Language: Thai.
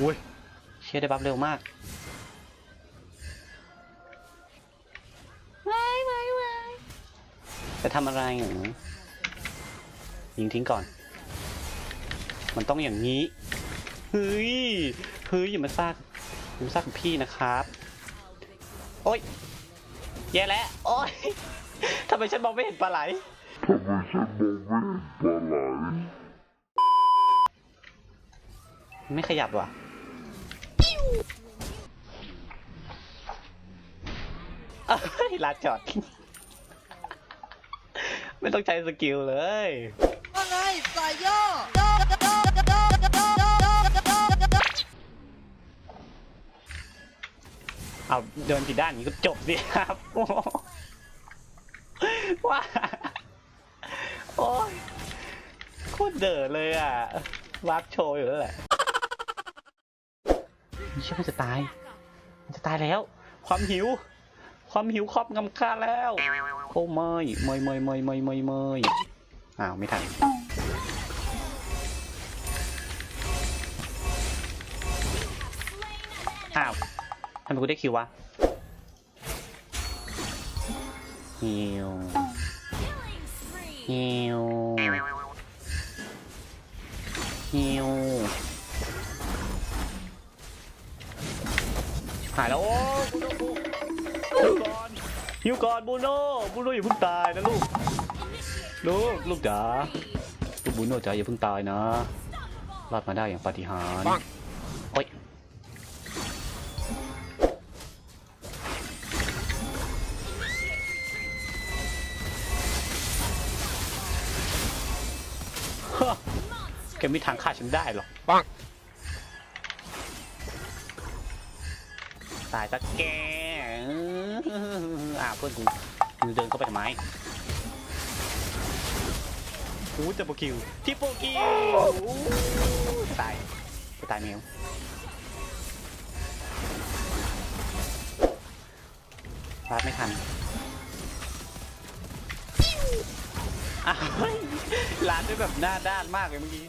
อุ้ยเชี่ยได้บัฟเร็วมากว้ายว้ายว้ายจะทำอะไรหนูยิงทิ้งก่อน มันต้องอย่างนี้ เฮ้ย เฮ้ยอย่ามาซากอย่ามาซากกับพี่นะครับ โอ๊ยแย่แล้วโอ๊ยทำไมฉันมองไม่เห็นปลาไหลทำไมฉันมองไม่เห็นปลาไหล ไม่ขยับว่ะเอ้ยลาจอด ไม่ต้องใช้สกิลเลยว่าไงสายย่อเอาเดินผิดด้านอย่างนี้ก็จบสิครับโอ้โหว่าโอ้ยโคตรเด๋อเลยอะวาร์ปโชว์อยู่แล้วแหละไม่ใช่มันจะตาย มันจะตายแล้ว ความหิว ความหิวครอบงำข้าแล้ว โอ้ไม่ไม่ไม่ไม่ไม่ไม่ไม่อ้าวไม่ทันอ้าวทำไมกูได้คิววะฮิวฮิว หายแล้วโอ้บูโน่บูฮิวก่อนฮิวก่อนบูโน่บูโน่อย่าเพิ่งตายนะลูกลูกลูกจ๋าลูกบูโน่จ๋าอย่าเพิ่งตายนะรอดมาได้อย่างปาฏิหาริย์โอ้ยฮะแกไม่มีทางฆ่าฉันได้หรอกปัง ตายสักแกอ้าวเพื่อนกูมึงเดินเข้าไปทำไมโอ้จะโปรคิวที่โปรคิวจะตายจะตายแมวฟาดไม่ทันอ้าวเฮ้ยร้านด้วยแบบหน้าด้านมากเลยเมื่อกี้